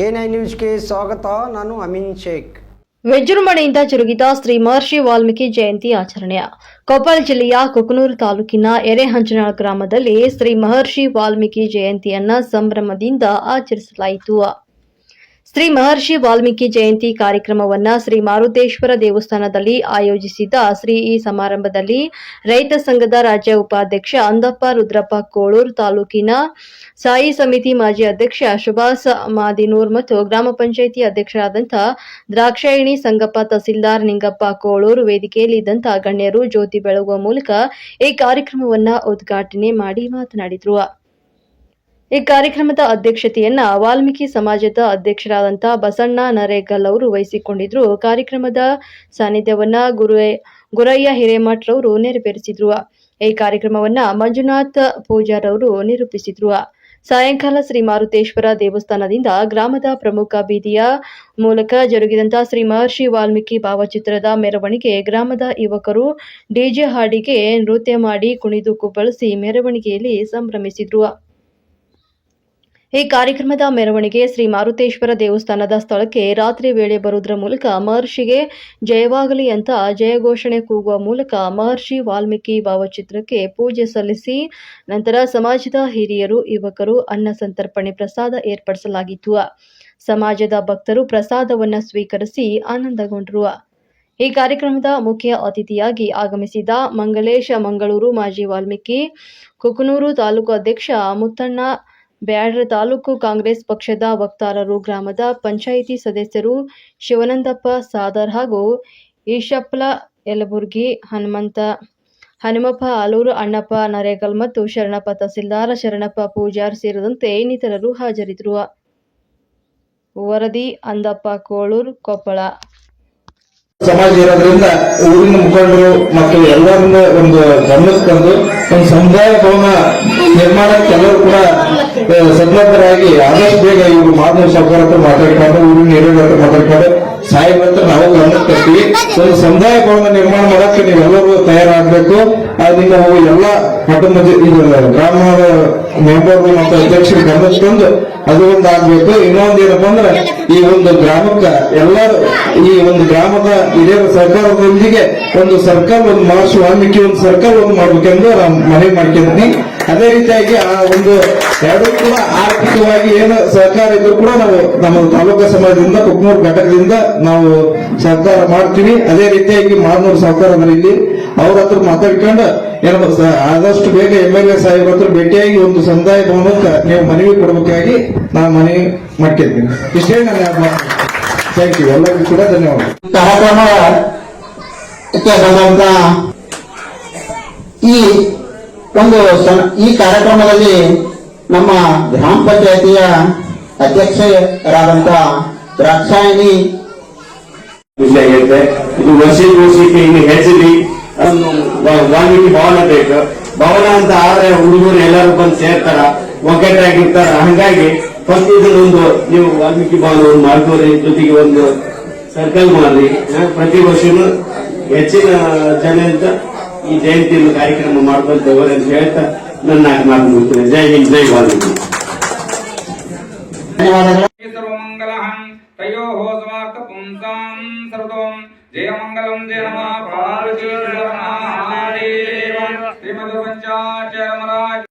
I ನ್ಯೂಸ್ಗೆ ಸ್ವಾಗತ, ನಾನು ಅಮೀನ್ ಶೇಖ್. ವಿಜೃಂಭಣೆಯಿಂದ ಜರುಗಿದ ಶ್ರೀ ಮಹರ್ಷಿ ವಾಲ್ಮೀಕಿ ಜಯಂತಿ ಆಚರಣೆಯ ಕೊಪ್ಪಳ ಜಿಲ್ಲೆಯ ಕುಕನೂರು ತಾಲೂಕಿನ ಎರೆಹಂಚನಾಳ್ ಗ್ರಾಮದಲ್ಲಿ ಶ್ರೀ ಮಹರ್ಷಿ ವಾಲ್ಮೀಕಿ ಜಯಂತಿಯನ್ನ ಸಂಭ್ರಮದಿಂದ ಆಚರಿಸಲಾಯಿತು. ಶ್ರೀ ಮಹರ್ಷಿ ವಾಲ್ಮೀಕಿ ಜಯಂತಿ ಕಾರ್ಯಕ್ರಮವನ್ನ ಶ್ರೀ ಮಾರುತೇಶ್ವರ ದೇವಸ್ಥಾನದಲ್ಲಿ ಆಯೋಜಿಸಿದ್ದ ಶ್ರೀ ಈ ಸಮಾರಂಭದಲ್ಲಿ ರೈತ ಸಂಘದ ರಾಜ್ಯ ಉಪಾಧ್ಯಕ್ಷ ಅಂದಪ್ಪ ರುದ್ರಪ್ಪ ಕೋಳೂರು ತಾಲೂಕಿನ ಸಾಯಿ ಸಮಿತಿ ಮಾಜಿ ಅಧ್ಯಕ್ಷ ಸುಭಾಸ್ ಮಾದಿನೂರ್ ಮತ್ತು ಗ್ರಾಮ ಪಂಚಾಯಿತಿ ಅಧ್ಯಕ್ಷರಾದಂಥ ದ್ರಾಕ್ಷಾಯಿಣಿ ಸಂಗಪ್ಪ ತಹಸೀಲ್ದಾರ್ ನಿಂಗಪ್ಪ ಕೋಳೂರು ವೇದಿಕೆಯಲ್ಲಿ ಇದ್ದಂಥ ಗಣ್ಯರು ಜ್ಯೋತಿ ಬೆಳಗುವ ಮೂಲಕ ಈ ಕಾರ್ಯಕ್ರಮವನ್ನ ಉದ್ಘಾಟನೆ ಮಾಡಿ ಮಾತನಾಡಿದ್ರು. ಈ ಕಾರ್ಯಕ್ರಮದ ಅಧ್ಯಕ್ಷತೆಯನ್ನ ವಾಲ್ಮೀಕಿ ಸಮಾಜದ ಅಧ್ಯಕ್ಷರಾದಂತಹ ಬಸಣ್ಣ ನರೇಗಲ್ ಅವರು ವಹಿಸಿಕೊಂಡಿದ್ರು. ಕಾರ್ಯಕ್ರಮದ ಸಾನ್ನಿಧ್ಯವನ್ನ ಗುರು ಗುರಯ್ಯ ಹಿರೇಮಠರವರು ನೆರವೇರಿಸಿದ್ರು. ಈ ಕಾರ್ಯಕ್ರಮವನ್ನ ಮಂಜುನಾಥ್ ಪೂಜಾರವರು ನಿರೂಪಿಸಿದ್ರು. ಸಾಯಂಕಾಲ ಶ್ರೀ ಮಾರುತೇಶ್ವರ ದೇವಸ್ಥಾನದಿಂದ ಗ್ರಾಮದ ಪ್ರಮುಖ ಬೀದಿಯ ಮೂಲಕ ಜರುಗಿದಂತ ಶ್ರೀ ಮಹರ್ಷಿ ವಾಲ್ಮೀಕಿ ಭಾವಚಿತ್ರದ ಮೆರವಣಿಗೆ ಗ್ರಾಮದ ಯುವಕರು ಡಿಜೆ ಹಾಡಿಗೆ ನೃತ್ಯ ಮಾಡಿ ಕುಣಿದು ಕುಪ್ಪಳಿಸಿ ಮೆರವಣಿಗೆಯಲ್ಲಿ ಸಂಭ್ರಮಿಸಿದ್ರು. ಈ ಕಾರ್ಯಕ್ರಮದ ಮೆರವಣಿಗೆ ಶ್ರೀ ಮಾರುತೇಶ್ವರ ದೇವಸ್ಥಾನದ ಸ್ಥಳಕ್ಕೆ ರಾತ್ರಿ ವೇಳೆ ಬರುವುದರ ಮೂಲಕ ಮಹರ್ಷಿಗೆ ಜಯವಾಗಲಿ ಅಂತ ಜಯಘೋಷಣೆ ಕೂಗುವ ಮೂಲಕ ಮಹರ್ಷಿ ವಾಲ್ಮೀಕಿ ಭಾವಚಿತ್ರಕ್ಕೆ ಪೂಜೆ ಸಲ್ಲಿಸಿ, ನಂತರ ಸಮಾಜದ ಹಿರಿಯರು, ಯುವಕರು ಅನ್ನ ಸಂತರ್ಪಣೆ ಪ್ರಸಾದ ಏರ್ಪಡಿಸಲಾಗಿತ್ತು. ಸಮಾಜದ ಭಕ್ತರು ಪ್ರಸಾದವನ್ನು ಸ್ವೀಕರಿಸಿ ಆನಂದಗೊಂಡರು. ಈ ಕಾರ್ಯಕ್ರಮದ ಮುಖ್ಯ ಅತಿಥಿಯಾಗಿ ಆಗಮಿಸಿದ ಮಂಗಲೇಶ ಮಂಗಳೂರು ಮಾಜಿ ವಾಲ್ಮೀಕಿ, ಕುಕನೂರು ತಾಲೂಕು ಅಧ್ಯಕ್ಷ ಮುತ್ತಣ್ಣ ಬ್ಯಾಡ್ರ ತಾಲೂಕು ಕಾಂಗ್ರೆಸ್ ಪಕ್ಷದ ವಕ್ತಾರರು ಗ್ರಾಮದ ಪಂಚಾಯಿತಿ ಸದಸ್ಯರು ಶಿವನಂದಪ್ಪ ಸಾದರ್ ಹಾಗೂ ಈಶಪ್ಲ ಯಲಬುರ್ಗಿ ಹನುಮಂತ, ಹನುಮಪ್ಪ ಆಲೂರು ಅಣ್ಣಪ್ಪ ನರೇಗಲ್ ಮತ್ತು ಶರಣಪ್ಪ ತಹಸೀಲ್ದಾರ್ ಶರಣಪ್ಪ ಪೂಜಾರ್ ಸೇರಿದಂತೆ ಇನ್ನಿತರರು ಹಾಜರಿದ್ದರು. ವರದಿ ಅಂದಪ್ಪ ಕೋಳೂರು ಕೊಪ್ಪಳ. ಸಮಾಜ ಇರೋದ್ರಿಂದ ಊರಿನ ಮುಖಂಡರು ಮತ್ತು ಎಲ್ಲರನ್ನ ಒಂದು ಗಮನಕ್ಕೆ ತಂದು ಒಂದು ಸಮುದಾಯ ಭವನ ನಿರ್ಮಾಣಕ್ಕೆ ಎಲ್ಲರೂ ಕೂಡ ಸನ್ನದ್ಧರಾಗಿ ಆದಷ್ಟು ಬೇಗ ಇವರು ಮಾಧವ ಸರ್ಕಾರ ಹತ್ರ ಮಾತಾಡ್ಕೊಂಡು ಊರಿನ ಹಿರಿಯರ ಹತ್ರ ಮಾತಾಡ್ಕೊಂಡು ಸಾಹೇಬ್ರ ಹತ್ರ ನಾವು ಗಮನಕ್ಕೆ ತರ್ತೀವಿ. ಒಂದು ಸಮುದಾಯ ಭವನ ನಿರ್ಮಾಣ ಮಾಡಕ್ಕೆ ನೀವೆಲ್ಲರೂ ತಯಾರಾಗಬೇಕು. ಅದರಿಂದ ನಾವು ಎಲ್ಲ ಕುಟುಂಬದ ಇದು ಗ್ರಾಮದ ಮೆಂಬರ್ಗಳು ಮತ್ತು ಅಧ್ಯಕ್ಷರು ಗಮನಕ್ಕೆ ತಂದು ಅದು ಒಂದಾಗ್ಬೇಕು ಆಗ್ಬೇಕು ಇನ್ನೊಂದು ಏನಪ್ಪಾ ಅಂದ್ರೆ ಈ ಒಂದು ಗ್ರಾಮಕ್ಕ ಎಲ್ಲರೂ ಈ ಒಂದು ಗ್ರಾಮದ ಹಿರಿಯರ ಸರ್ಕಾರದೊಂದಿಗೆ ಒಂದು ಸರ್ಕಲ್ ಒಂದು ಮಹರ್ಷಿ ವಾಲ್ಮೀಕಿ ಒಂದು ಸರ್ಕಾರ ಒಂದು ಮಾಡ್ಬೇಕೆಂದು ನಾನು ಮನವಿ ಮಾಡ್ಕೊಂತೀನಿ ಅದೇ ರೀತಿಯಾಗಿ, ಆ, ಒಂದು ಎರಡೂ ಕೂಡ ಆರ್ಥಿಕವಾಗಿ ಏನು ಸಹಕಾರ ಇದ್ರು ಕೂಡ ನಾವು ನಮ್ಮ ತಾಲೂಕು ಸಮಾಜದಿಂದ, ಕುಕ್ನೂರು ಘಟಕದಿಂದ ನಾವು ಸಹಕಾರ ಮಾಡ್ತೀವಿ. ಅದೇ ರೀತಿಯಾಗಿ ಮಾರ್ನೂರು ಸಹಕಾರ ಇಲ್ಲಿ ಅವ್ರ ಹತ್ರ ಮಾತಾಡ್ಕೊಂಡು ಏನಪ್ಪ ಆದಷ್ಟು ಬೇಗ ಎಂ ಎಲ್ ಎ ಸಾಹೇಬ್ರ ಹತ್ರ ಭೇಟಿಯಾಗಿ ಒಂದು ಸಮುದಾಯ ಭವನಕ್ಕ ನೀವು ಮನವಿ ಕೊಡಬೇಕಾಗಿ ನಾನು ಮನವಿ ಮಾಡ್ಕೊಳ್ತೀನಿ ಇಷ್ಟೇ ನಾನು ಥ್ಯಾಂಕ್ ಯು ಎಲ್ಲರಿಗೂ ಕೂಡ ಧನ್ಯವಾದ ಕಾರ್ಯಕ್ರಮ ಈ ಒಂದು ಈ ಕಾರ್ಯಕ್ರಮದಲ್ಲಿ ನಮ್ಮ ಗ್ರಾಮ ಪಂಚಾಯತಿಯ ಅಧ್ಯಕ್ಷರಾದಂತ ದ್ರಾಕ್ಷಾಯಣಿ ವಿಷಯ ಇದು ವರ್ಷಿ ವರ್ಷಕ್ಕೆ ಇನ್ನು ಹೆಚ್ಚಲಿ ಒಂದು ವಾಲ್ಮೀಕಿ ಭವನ ಬೇಕು. ಭವನ ಅಂತ ಆದ್ರೆ ಹುಡುಗರು ಎಲ್ಲರೂ ಬಂದು ಸೇರ್ತಾರ. ಒಗ್ಗಟ್ಟಾಗಿರ್ತಾರ. ಹಂಗಾಗಿ ಫಸ್ಟ್ ಇದನ್ನೊಂದು ನೀವು ವಾಲ್ಮೀಕಿ ಭವನ ಒಂದು ಮಾಡ್ಕೋರಿ ಜೊತೆಗೆ ಒಂದು ಸರ್ಕಲ್ ಮಾಡ್ರಿ ಪ್ರತಿ ವರ್ಷನೂ ಹೆಚ್ಚಿನ ಜನ ಅಂತ ಈ ಜಯಂತಿಯನ್ನು ಕಾರ್ಯಕ್ರಮ ಮಾಡುವಂತವರು ಅಂತ ಹೇಳ್ತಾ ನನ್ನ ನಾನು ಮುಗಿಸ್ತೇನೆ ಜೈ ಹಿಂದ್ ಜೈ ವಾಲ್ಮೀಕಿ జయమంగళం జయ నమ పార్వతీ నమ